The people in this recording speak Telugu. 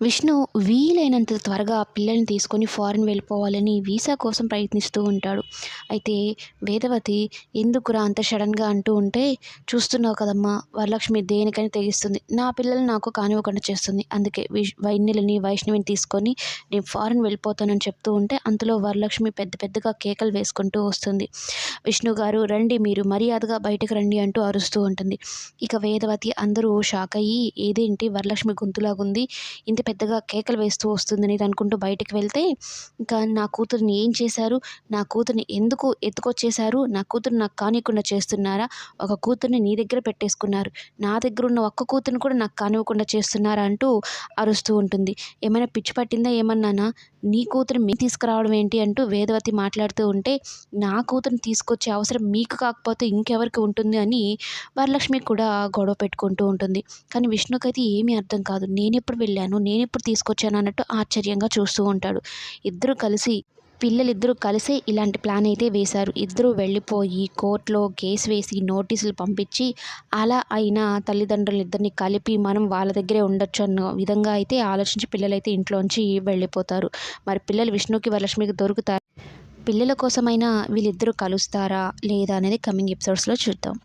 విష్ణు వీలైనంత త్వరగా పిల్లల్ని తీసుకొని ఫారెన్ వెళ్ళిపోవాలని వీసా కోసం ప్రయత్నిస్తూ ఉంటాడు. అయితే వేదవతి ఎందుకురా అంత సడన్గా అంటూ ఉంటే చూస్తున్నావు కదమ్మా వరలక్ష్మి దేనికని తెగిస్తుంది. నా పిల్లలు నాకు కానివ్వకుండా చేస్తుంది. అందుకే విష్ వైన్యులని వైష్ణవిని తీసుకొని నేను ఫారెన్ వెళ్ళిపోతానని చెప్తూ ఉంటే అంతలో వరలక్ష్మి పెద్ద పెద్దగా కేకలు వేసుకుంటూ వస్తుంది. విష్ణు గారు రండి మీరు మర్యాదగా బయటకు రండి అంటూ అరుస్తూ ఉంటుంది. ఇక వేదవతి అందరూ షాక్ అయ్యి ఏదేంటి? వరలక్ష్మి గొంతులాగుంది. ఇంత పెద్దగా కేకలు వేస్తూ వస్తుందని అనుకుంటూ బయటకు వెళ్తే ఇంకా నా కూతుర్ని ఏం చేశారు? నా కూతుర్ని ఎందుకు ఎత్తుకొచ్చేశారు? నా కూతురు నాకు కానివ్వకుండా చేస్తున్నారా? ఒక కూతుర్ని నీ దగ్గర పెట్టేసుకున్నారు. నా దగ్గర ఉన్న ఒక్క కూతుర్ని కూడా నాకు కానివ్వకుండా చేస్తున్నారా? అంటూ అరుస్తూ ఉంటుంది. ఏమైనా పిచ్చి పట్టిందా? ఏమన్నానా? నీ కూతురు మీ తీసుకురావడం ఏంటి అంటూ వేదవతి మాట్లాడుతూ ఉంటే నా కూతురుని తీసుకొచ్చే అవసరం మీకు కాకపోతే ఇంకెవరికి ఉంటుంది అని వరలక్ష్మి కూడా గొడవ పెట్టుకుంటూ ఉంటుంది. కానీ విష్ణుకైతే ఏమీ అర్థం కాదు. నేను ఎప్పుడు వెళ్ళాను? నేను ఎప్పుడు తీసుకొచ్చాను? అన్నట్టు ఆశ్చర్యంగా చూస్తూ ఉంటాడు. ఇద్దరు కలిసి పిల్లలిద్దరూ కలిసే ఇలాంటి ప్లాన్ అయితే వేశారు. ఇద్దరు వెళ్ళిపోయి కోర్టులో కేసు వేసి నోటీసులు పంపించి అలా అయినా తల్లిదండ్రులు ఇద్దరిని కలిపి మనం వాళ్ళ దగ్గరే ఉండొచ్చు అన్న విధంగా అయితే ఆలోచించి పిల్లలైతే ఇంట్లోంచి వెళ్ళిపోతారు. మరి పిల్లలు విష్ణుకి వరలక్ష్మికి దొరుకుతారు? పిల్లల కోసమైనా వీళ్ళిద్దరూ కలుస్తారా లేదా అనేది కమింగ్ ఎపిసోడ్స్లో చూద్దాం.